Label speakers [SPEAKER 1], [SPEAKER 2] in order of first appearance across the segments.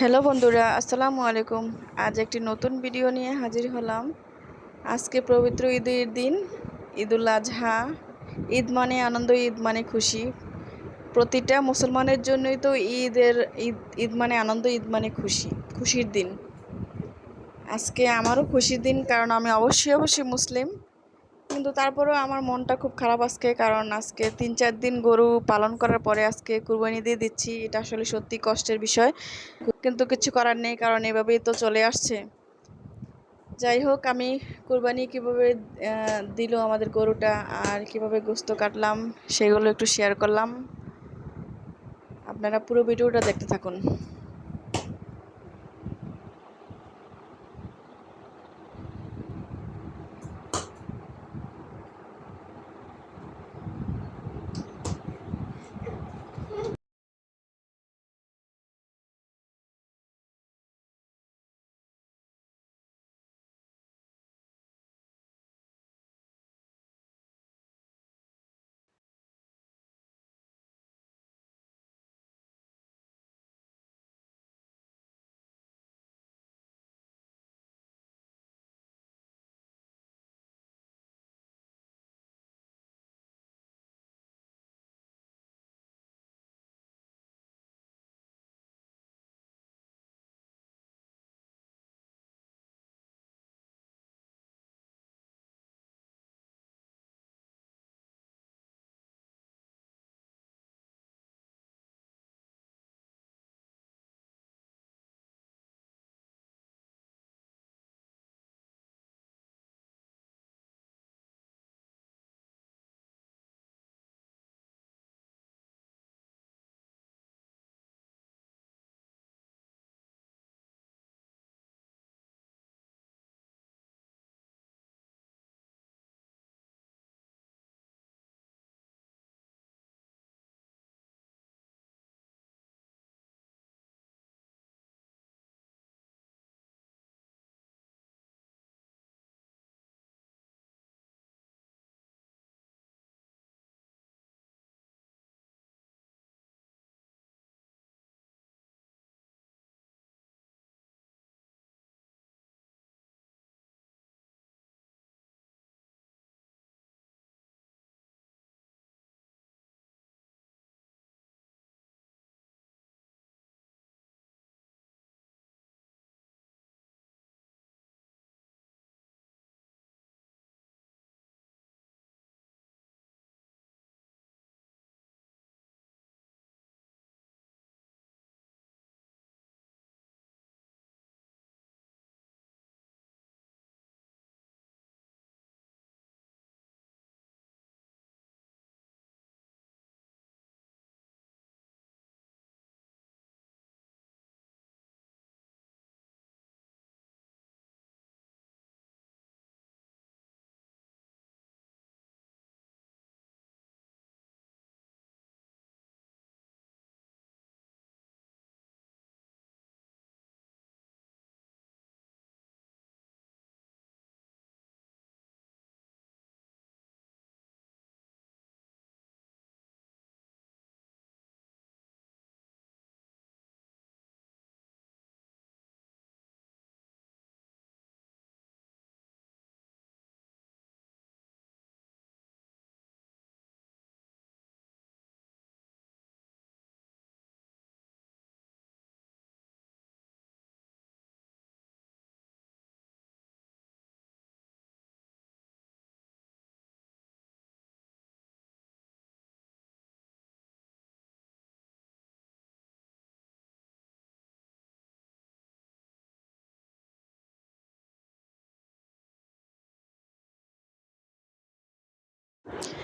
[SPEAKER 1] Hello বন্ধুরা, আসসালামু আলাইকুম। আজ একটি নতুন ভিডিও নিয়ে হাজির হলাম। আজকে পবিত্র ঈদের দিন, ঈদুল আজহা। ঈদ মানে আনন্দ, ঈদ মানে খুশি। প্রতিটা মুসলমানের জন্যই তো ঈদের ঈদ ঈদ মানে আনন্দ, ঈদ মানে খুশি, খুশির দিন। আজকে আমারও খুশির দিন, কারণ আমি অবশ্যই অবশ্যই মুসলিম। কিন্তু তারপরেও আমার মনটা খুব খারাপ আজকে, কারণ আজকে তিন চার দিন গরু পালন করার পরে আজকে কুরবানি দিয়ে দিচ্ছি, এটা আসলে সত্যি কষ্টের বিষয়। কিন্তু কিছু করার নেই, কারণ এভাবেই তো চলে আসছে। যাই হোক, আমি কুরবানি কীভাবে দিল আমাদের গরুটা আর কীভাবে গোস্ত কাটলাম সেগুলো একটু শেয়ার করলাম। আপনারা পুরো ভিডিওটা দেখতে থাকুন।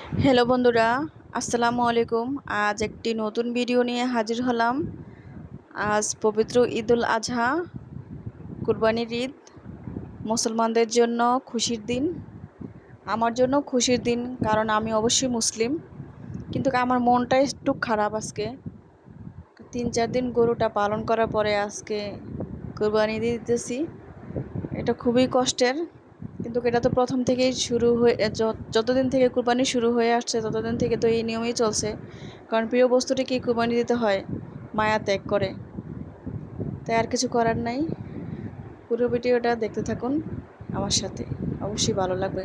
[SPEAKER 1] হ্যালো বন্ধুরা, আসসালামু আলাইকুম। আজ একটি নতুন ভিডিও নিয়ে হাজির হলাম। আজ পবিত্র ঈদুল আজহা, কুরবানির ঈদ, মুসলমানদের জন্য খুশির দিন। আমার জন্য খুশির দিন, কারণ আমি অবশ্যই মুসলিম। কিন্তু আমার মনটা একটু খারাপ আজকে। তিন চার দিন গরুটা পালন করার পরে আজকে কোরবানি দিতেছি। এটা খুবই কষ্টের। কিন্তু এটা তো প্রথম থেকেই শুরু হয়ে যতদিন থেকে কুরবানি শুরু হয়ে আসছে, ততদিন থেকে তো এই নিয়মই চলছে। কারণ প্রিয় বস্তুটিকে কুরবানি দিতে হয়? মায়া ত্যাগ করে। তাই আর কিছু করার নাই। পুরো ভিডিওটা দেখতে থাকুন আমার সাথে। অবশ্যই ভালো লাগবে।